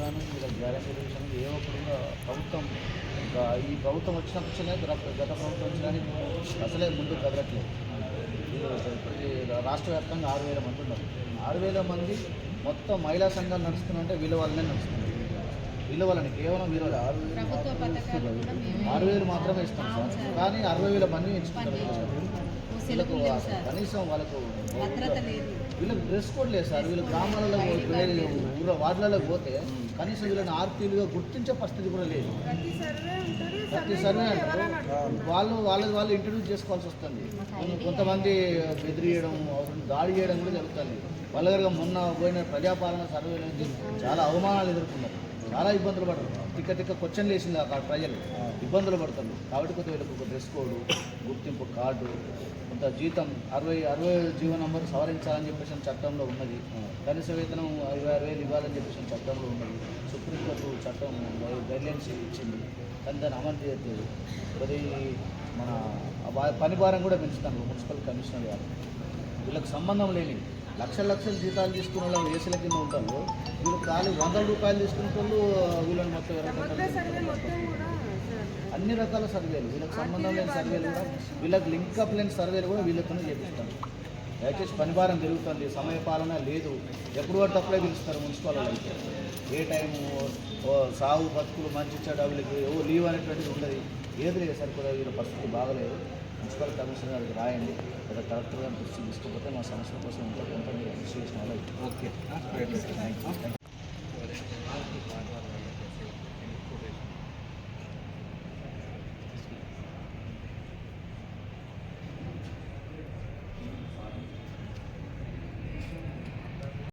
కానీ ఇలా గ్యారంటీ విషయంలో ఏ ఒక్కరుగా ప్రభుత్వం ఇంకా ఈ ప్రభుత్వం వచ్చినప్పటినే గత ప్రభుత్వం వచ్చినాని అసలే ముందు కదలట్లేదు. రాష్ట్ర వ్యాప్తంగా ఆరు వేల మంది ఉన్నారు. ఆరు వేల మంది మొత్తం మహిళా సంఘాలు నడుస్తున్నారంటే విలువలనే వల్లనే నడుస్తుంది విలువలని వల్లనే కేవలం వీళ్ళ ఆరు ఆరు వేలు మాత్రమే ఇస్తాం సార్. కానీ అరవై వేల మంది ఇచ్చుకుంటారు వీళ్ళకు కనీసం వాళ్ళకు వీళ్ళకి డ్రెస్ కోడ్ లేదు సార్. వీళ్ళు గ్రామాలలో ఊర వార్డులలో పోతే కనీసం వీళ్ళని ఆర్పీలుగా గుర్తించే పరిస్థితి కూడా లేదు. ప్రతి సర్వే. వాళ్ళు వాళ్ళది వాళ్ళు ఇంట్రడ్యూస్ చేసుకోవాల్సి వస్తుంది. కొంతమంది బెదిరియడం అవసరం దాడి చేయడం కూడా జరుగుతుంది. వాళ్ళ దగ్గర మొన్న పోయిన ప్రజాపాలన సర్వే నుంచి చాలా అవమానాలు ఎదుర్కొన్నారు. చాలా ఇబ్బందులు పడతారు టిక్క టిక్క క్వశ్చన్లు వేసింది ఆ ప్రజలు ఇబ్బందులు పడతారు. కాబట్టి కొద్దిగా వీళ్ళకి ఒక డ్రెస్ కోడ్ గుర్తింపు కార్డు కొంత జీతం అరవై అరవై జీవో నంబర్ సవరించాలని చెప్పేసి చట్టంలో ఉన్నది. కనీస వేతనం ఇరవై ఆరు వేలు ఇవ్వాలని చెప్పేసి చట్టంలో ఉన్నది. సుప్రీంకోర్టు చట్టం గైడ్లైన్స్ ఇచ్చింది. కానీ దాన్ని అమలు చేయట్లేదు. మరి మన పని భారం కూడా పెంచుతాను మున్సిపల్ కమిషనర్ గారు. వీళ్ళకి సంబంధం లేని లక్షల లక్షల జీతాలు తీసుకున్న వాళ్ళు ఏసీల కింద ఉంటారు. వీళ్ళు ఖాళీ వందల రూపాయలు వాళ్ళు వీళ్ళని మొత్తం అన్ని రకాల సర్వేలు వీళ్ళకి సంబంధం లేని సర్వేలు కూడా వీళ్ళకి లింకప్ లేని సర్వేలు కూడా వీళ్ళతోనే చేపిస్తాం దయచేసి పనిభారం పెరుగుతుంది. సమయపాలన లేదు. ఎప్పుడు పడితే అప్పుడే పిలుస్తారు మున్సిపల్ వాళ్ళకి ఏ టైము సాగు బతుకులు మంచి చెడు వీళ్ళకి ఓ లీవ్ అనేటువంటిది ఉండదు. ఏది లేదు సార్ కూడా వీళ్ళ పరిస్థితి బాగలేదు. మున్సిపల్ కమిషనర్ గారికి రాయండి. లేదా కలెక్టర్ గారిని దృష్టి తీసుకోకపోతే మా సమస్యల కోసం ఇంకా కొంత మీరు కృషి చేసిన వాళ్ళు ఓకే